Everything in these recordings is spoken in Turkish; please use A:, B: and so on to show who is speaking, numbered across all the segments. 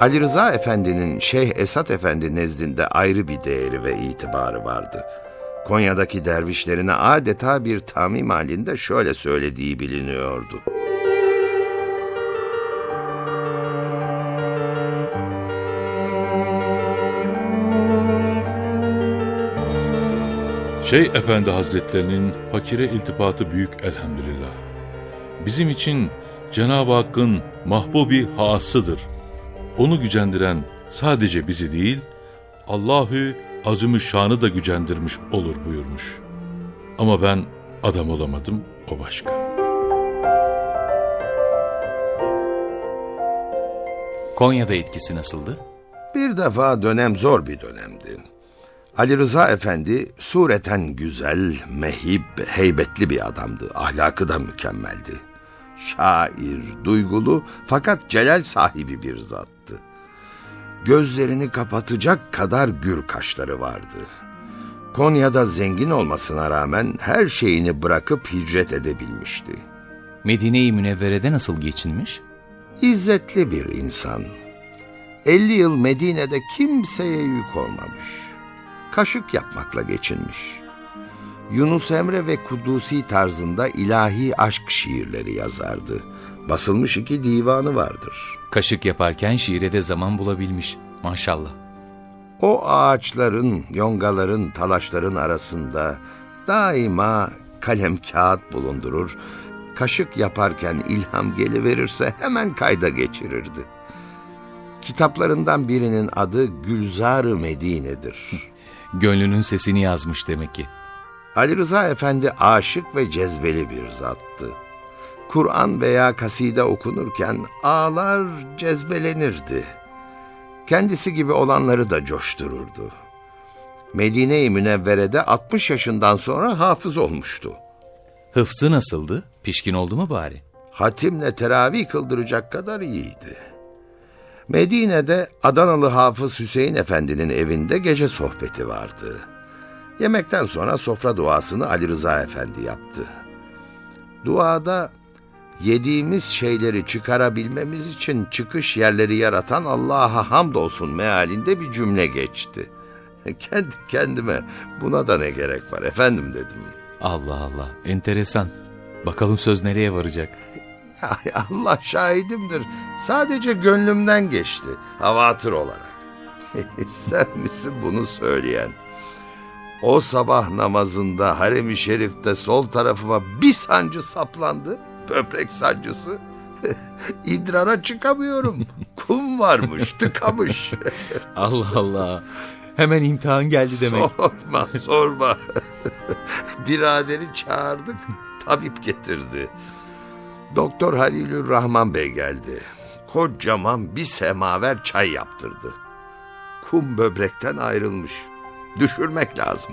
A: Ali Rıza Efendi'nin Şeyh Esat Efendi nezdinde ayrı bir değeri ve itibarı vardı. Konya'daki dervişlerine adeta bir tamim halinde şöyle söylediği biliniyordu.
B: Şeyh Efendi Hazretlerinin fakire iltifatı büyük elhamdülillah. Bizim için Cenab-ı Hakk'ın mahbubi hasıdır. Onu gücendiren sadece bizi değil, Allahü azimü şanı da gücendirmiş olur buyurmuş. Ama ben adam olamadım, o başka.
C: Konya'da etkisi nasıldı?
A: Bir defa dönem zor bir dönemdi. Ali Rıza Efendi sureten güzel, mehib, heybetli bir adamdı. Ahlakı da mükemmeldi. Şair, duygulu fakat celal sahibi bir zattı. Gözlerini kapatacak kadar gür kaşları vardı. Konya'da zengin olmasına rağmen her şeyini bırakıp hicret edebilmişti.
C: Medine-i Münevvere'de nasıl geçinmiş?
A: İzzetli bir insan. 50 yıl Medine'de kimseye yük olmamış. Kaşık yapmakla geçinmiş. Yunus Emre ve Kudusi tarzında ilahi aşk şiirleri yazardı. Basılmış iki divanı vardır.
C: Kaşık yaparken şiire de zaman bulabilmiş. Maşallah.
A: O ağaçların, yongaların, talaşların arasında daima kalem kağıt bulundurur. Kaşık yaparken ilham geliverirse hemen kayda geçirirdi. Kitaplarından birinin adı Gülzar-ı Medine'dir.
C: Gönlünün sesini yazmış demek ki.
A: Ali Rıza Efendi aşık ve cezbeli bir zattı. Kur'an veya kaside okunurken ağlar cezbelenirdi. Kendisi gibi olanları da coştururdu. Medine-i Münevvere'de 60 yaşından sonra hafız olmuştu.
C: Hıfzı nasıldı? Pişkin oldu mu bari?
A: Hatimle teravih kıldıracak kadar iyiydi. Medine'de Adanalı Hafız Hüseyin Efendi'nin evinde gece sohbeti vardı. Yemekten sonra sofra duasını Ali Rıza Efendi yaptı. Duada yediğimiz şeyleri çıkarabilmemiz için çıkış yerleri yaratan Allah'a hamdolsun mealinde bir cümle geçti. Kendi kendime buna da ne gerek var efendim dedim.
C: Allah Allah, enteresan. Bakalım söz nereye varacak?
A: Ay Allah şahidimdir. Sadece gönlümden geçti. Havatır olarak. Sen misin bunu söyleyen? O sabah namazında harem-i şerifte sol tarafıma bir sancı saplandı. Böbrek sancısı. İdrara çıkamıyorum. Kum varmış, tıkamış.
C: Allah Allah. Hemen imtihan geldi demek.
A: Sorma, sorma. Biraderi çağırdık, tabip getirdi. Doktor Halilür Rahman Bey geldi. Kocaman bir semaver çay yaptırdı. Kum böbrekten ayrılmış. Düşürmek lazım.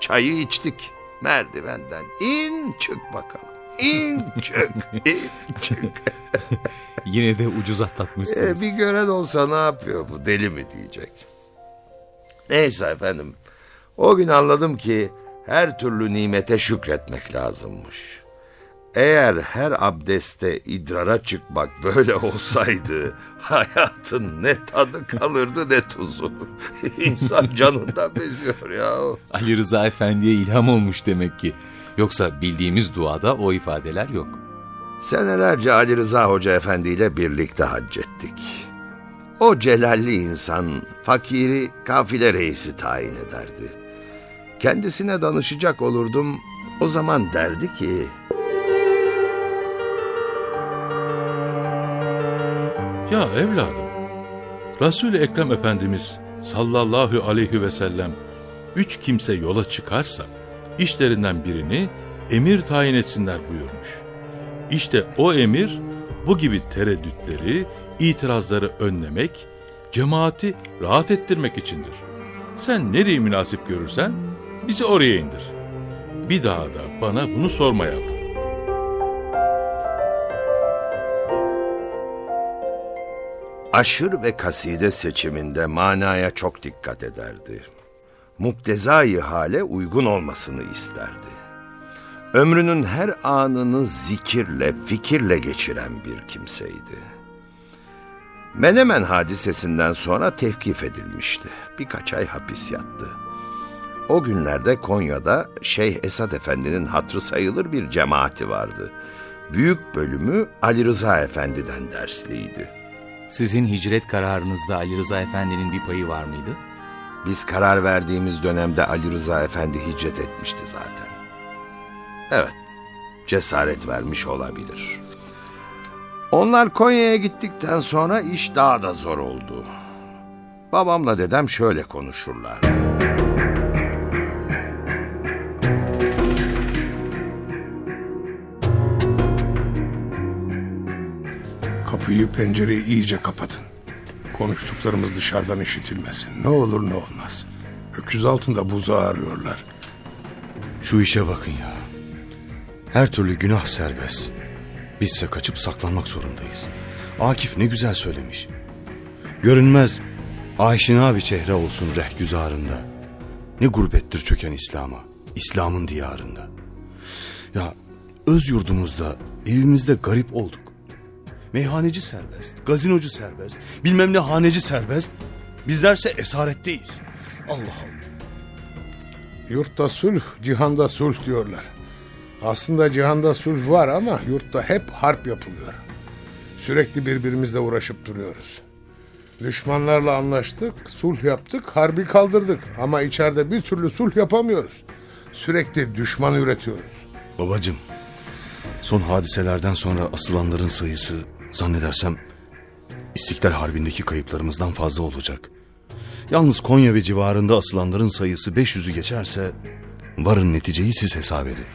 A: Çayı içtik. Merdivenden in çık bakalım. İn çık, in çık.
C: Yine de ucuz atlatmışsınız.
A: bir gören olsa ne yapıyor bu deli mi diyecek. Neyse efendim. O gün anladım ki her türlü nimete şükretmek lazımmış. Eğer her abdeste idrara çıkmak böyle olsaydı hayatın ne tadı kalırdı ne tuzu. İnsan canından beziyor ya.
C: Ali Rıza Efendi'ye ilham olmuş demek ki. Yoksa bildiğimiz duada o ifadeler yok.
A: Senelerce Ali Rıza Hoca Efendi ile birlikte hac ettik. O celalli insan fakiri kafile reisi tayin ederdi. Kendisine danışacak olurdum. O zaman derdi ki...
B: Ya evladım, Resul-i Ekrem Efendimiz sallallahu aleyhi ve sellem üç kimse yola çıkarsa işlerinden birini emir tayin etsinler buyurmuş. İşte o emir bu gibi tereddütleri, itirazları önlemek, cemaati rahat ettirmek içindir. Sen nereyi münasip görürsen bizi oraya indir. Bir daha da bana bunu sorma yavrum.
A: Aşır ve kaside seçiminde manaya çok dikkat ederdi. Muktezai hale uygun olmasını isterdi. Ömrünün her anını zikirle, fikirle geçiren bir kimseydi. Menemen hadisesinden sonra tevkif edilmişti. Birkaç ay hapis yattı. O günlerde Konya'da Şeyh Esad Efendi'nin hatrı sayılır bir cemaati vardı. Büyük bölümü Ali Rıza Efendi'den dersliydi.
C: Sizin hicret kararınızda Ali Rıza Efendi'nin bir payı var mıydı?
A: Biz karar verdiğimiz dönemde Ali Rıza Efendi hicret etmişti zaten. Evet, cesaret vermiş olabilir. Onlar Konya'ya gittikten sonra iş daha da zor oldu. Babamla dedem şöyle konuşurlardı.
D: Kapıyı pencereyi iyice kapatın. Konuştuklarımız dışarıdan işitilmesin. Ne olur ne olmaz. Öküz altında buzağı arıyorlar.
E: Şu işe bakın ya. Her türlü günah serbest. Bizse kaçıp saklanmak zorundayız. Akif ne güzel söylemiş. Görünmez aşina bir çehre olsun rehgüzarında. Ne gurbettir çöken İslam'a, İslam'ın diyarında. Ya öz yurdumuzda, evimizde garip olduk. Meyhaneci serbest, gazinocu serbest, bilmem ne haneci serbest. Bizlerse esaretteyiz. Allah Allah.
D: Yurtta sulh, cihanda sulh diyorlar. Aslında cihanda sulh var ama yurtta hep harp yapılıyor. Sürekli birbirimizle uğraşıp duruyoruz. Düşmanlarla anlaştık, sulh yaptık, harbi kaldırdık. Ama içeride bir türlü sulh yapamıyoruz. Sürekli düşman üretiyoruz.
E: Babacım, son hadiselerden sonra asılanların sayısı zannedersem İstiklal Harbi'ndeki kayıplarımızdan fazla olacak. Yalnız Konya ve civarında asılanların sayısı 500'ü geçerse varın neticeyi siz hesap edin.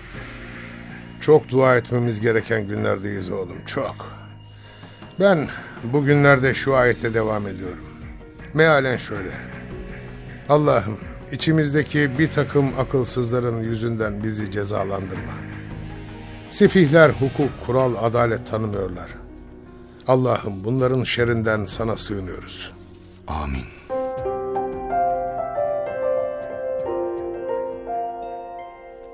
D: Çok dua etmemiz gereken günlerdeyiz oğlum, çok. Ben bugünlerde şu ayete devam ediyorum. Mealen şöyle. Allah'ım içimizdeki bir takım akılsızların yüzünden bizi cezalandırma. Sefihler hukuk, kural, adalet tanımıyorlar. Allah'ım bunların şerrinden sana sığınıyoruz.
E: Amin.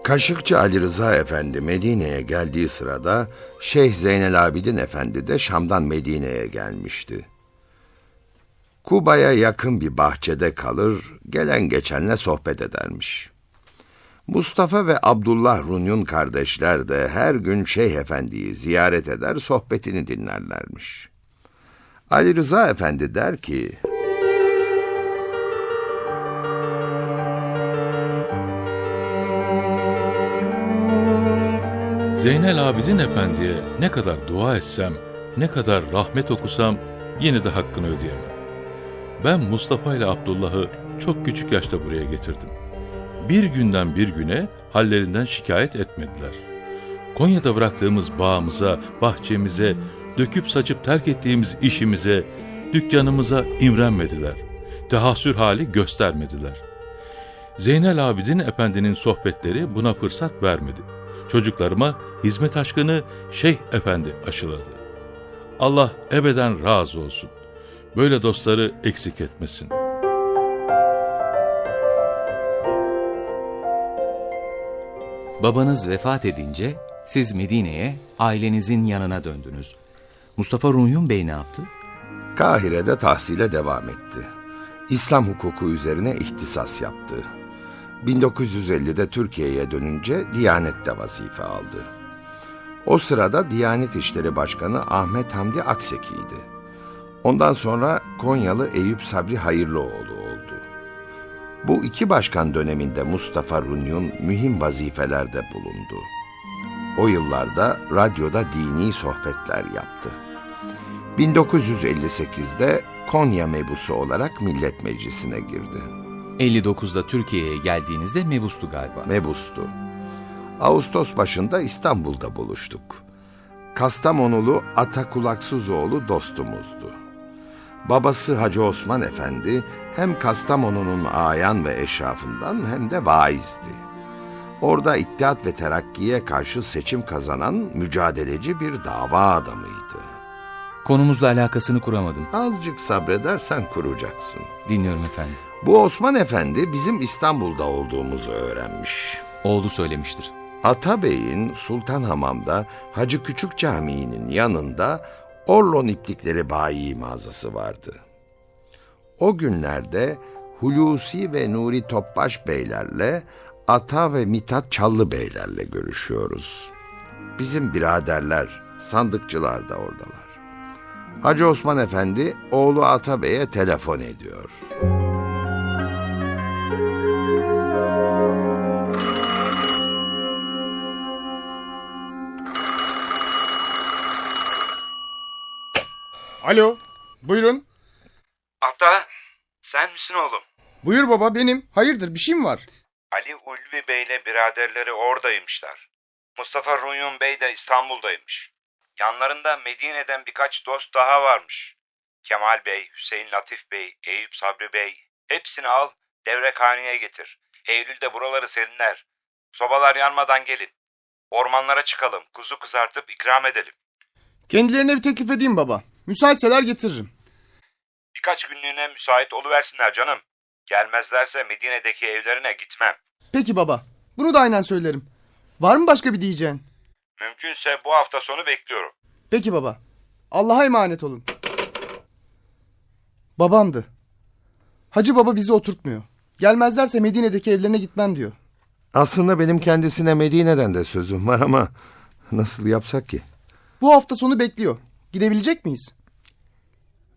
A: Kaşıkçı Ali Rıza Efendi Medine'ye geldiği sırada Şeyh Zeynel Abidin Efendi de Şam'dan Medine'ye gelmişti. Kuba'ya yakın bir bahçede kalır, gelen geçenle sohbet edermiş. Mustafa ve Abdullah Runyun kardeşler de her gün Şeyh Efendi'yi ziyaret eder, sohbetini dinlerlermiş. Ali Rıza Efendi der ki,
B: Zeynel Abidin Efendi'ye ne kadar dua etsem, ne kadar rahmet okusam yine de hakkını ödeyemem. Ben Mustafa ile Abdullah'ı çok küçük yaşta buraya getirdim. Bir günden bir güne hallerinden şikayet etmediler. Konya'da bıraktığımız bağımıza, bahçemize, döküp saçıp terk ettiğimiz işimize, dükkanımıza imrenmediler. Tehassür hali göstermediler. Zeynel Abidin Efendi'nin sohbetleri buna fırsat vermedi. Çocuklarıma hizmet aşkını Şeyh Efendi aşıladı. Allah ebeden razı olsun. Böyle dostları eksik etmesin.
C: Babanız vefat edince siz Medine'ye ailenizin yanına döndünüz. Mustafa Runyum Bey ne yaptı?
A: Kahire'de tahsile devam etti. İslam hukuku üzerine ihtisas yaptı. 1950'de Türkiye'ye dönünce Diyanet'te vazife aldı. O sırada Diyanet İşleri Başkanı Ahmet Hamdi Akseki'ydi. Ondan sonra Konyalı Eyüp Sabri Hayırlıoğlu oldu. Bu iki başkan döneminde Mustafa Runyun mühim vazifelerde bulundu. O yıllarda radyoda dini sohbetler yaptı. 1958'de Konya mebusu olarak Millet Meclisi'ne girdi.
C: 59'da Türkiye'ye geldiğinizde mebustu galiba.
A: Mebustu. Ağustos başında İstanbul'da buluştuk. Kastamonulu Ata Kulaksızoğlu dostumuzdu. Babası Hacı Osman Efendi hem Kastamonu'nun ayan ve eşrafından hem de vaizdi. Orada İttihat ve Terakki'ye karşı seçim kazanan mücadeleci bir dava adamıydı.
C: Konumuzla alakasını kuramadım.
A: Azıcık sabredersen kuracaksın.
C: Dinliyorum efendim.
A: Bu Osman Efendi bizim İstanbul'da olduğumuzu öğrenmiş.
C: Oğlu söylemiştir.
A: Atabey'in Sultanhamam'da Hacı Küçük Camii'nin yanında Orlon iplikleri bayi mağazası vardı. O günlerde Hulusi ve Nuri Topbaş beylerle Ata ve Mithat Çallı beylerle görüşüyoruz. Bizim biraderler, sandıkçılar da oradalar. Hacı Osman Efendi oğlu Ata Bey'e telefon ediyor.
F: Alo, buyurun.
G: Ata, sen misin oğlum?
F: Buyur baba benim. Hayırdır bir şey mi var?
G: Ali Ulvi Bey'le biraderleri oradaymışlar. Mustafa Runyun Bey de İstanbul'daymış. Yanlarında Medine'den birkaç dost daha varmış. Kemal Bey, Hüseyin Latif Bey, Eyüp Sabri Bey. Hepsini al, devrekhaneye getir. Eylül'de buraları serinler. Sobalar yanmadan gelin. Ormanlara çıkalım, kuzu kızartıp ikram edelim.
F: Kendilerine bir teklif edeyim baba. Müsaitseler getiririm.
G: Birkaç günlüğüne müsait oluversinler canım. Gelmezlerse Medine'deki evlerine gitmem.
F: Peki baba. Bunu da aynen söylerim. Var mı başka bir diyeceğin?
G: Mümkünse bu hafta sonu bekliyorum.
F: Peki baba. Allah'a emanet olun. Babandı. Hacı baba bizi oturtmuyor. Gelmezlerse Medine'deki evlerine gitmem diyor.
A: Aslında benim kendisine Medine'den de sözüm var ama nasıl yapsak ki?
F: Bu hafta sonu bekliyor. Gidebilecek miyiz?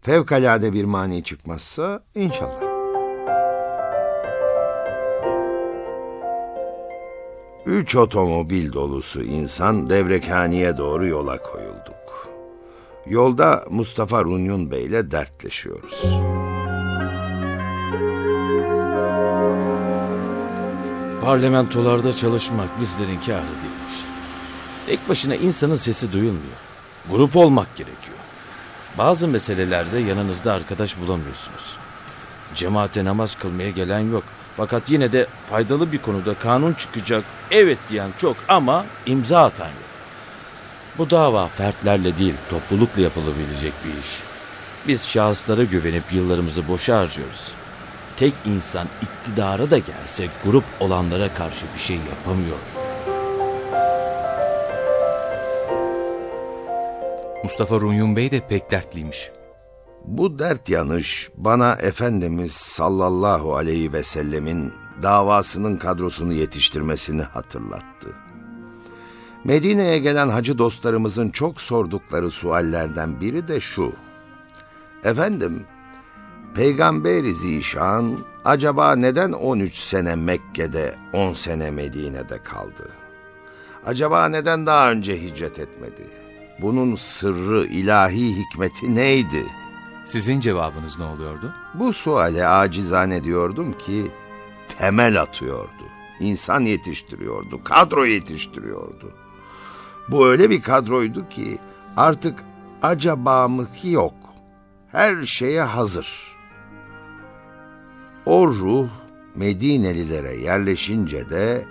A: Fevkalade bir mani çıkmazsa inşallah. Üç otomobil dolusu insan devrekhaneye doğru yola koyulduk. Yolda Mustafa Runyun Bey'le dertleşiyoruz.
H: Parlamentolarda çalışmak bizlerin kârı değilmiş. Tek başına insanın sesi duyulmuyor. Grup olmak gerekiyor. Bazı meselelerde yanınızda arkadaş bulamıyorsunuz. Cemaate namaz kılmaya gelen yok. Fakat yine de faydalı bir konuda kanun çıkacak, evet diyen çok ama imza atan yok. Bu dava fertlerle değil, toplulukla yapılabilecek bir iş. Biz şahıslara güvenip yıllarımızı boşa harcıyoruz. Tek insan iktidara da gelse grup olanlara karşı bir şey yapamıyor.
C: Mustafa Runyun Bey de pek dertliymiş.
A: Bu dert yanış bana Efendimiz sallallahu aleyhi ve sellemin davasının kadrosunu yetiştirmesini hatırlattı. Medine'ye gelen hacı dostlarımızın çok sordukları suallerden biri de şu. Efendim, Peygamber-i Zişan acaba neden 13 sene Mekke'de 10 sene Medine'de kaldı? Acaba neden daha önce hicret etmedi? Bunun sırrı, ilahi hikmeti neydi?''
C: Sizin cevabınız ne oluyordu?
A: Bu suale acizane diyordum ki temel atıyordu. İnsan yetiştiriyordu, kadro yetiştiriyordu. Bu öyle bir kadroydu ki artık acabamıki yok. Her şeye hazır. O ruh Medinelilere yerleşince de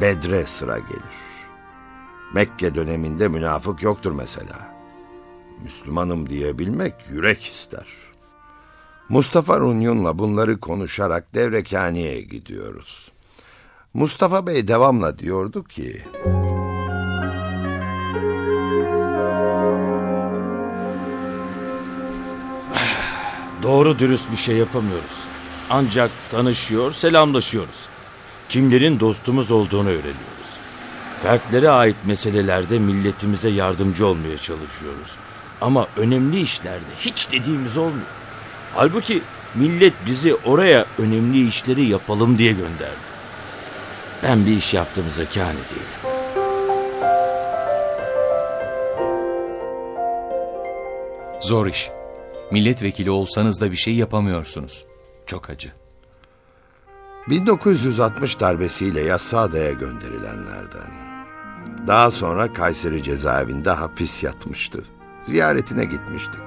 A: Bedre sıra gelir. Mekke döneminde münafık yoktur mesela. Müslümanım diyebilmek yürek ister. Mustafa Runyun'la bunları konuşarak devrekhaneye gidiyoruz. Mustafa Bey devamla diyordu ki...
H: Doğru dürüst bir şey yapamıyoruz. Ancak tanışıyor, selamlaşıyoruz. Kimlerin dostumuz olduğunu öğreniyoruz. Fertlere ait meselelerde milletimize yardımcı olmaya çalışıyoruz. Ama önemli işlerde hiç dediğimiz olmuyor. Halbuki millet bizi oraya önemli işleri yapalım diye gönderdi. Ben bir iş yaptığımıza kâne değilim.
C: Zor iş. Milletvekili olsanız da bir şey yapamıyorsunuz. Çok acı.
A: 1960 darbesiyle Yassıada'ya gönderilenlerden. Daha sonra Kayseri cezaevinde hapis yatmıştı. Ziyaretine gitmiştik.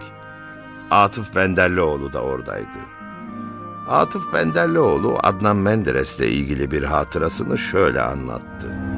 A: Atıf Benderlioğlu da oradaydı. Atıf Benderlioğlu Adnan Menderes'le ilgili bir hatırasını şöyle anlattı.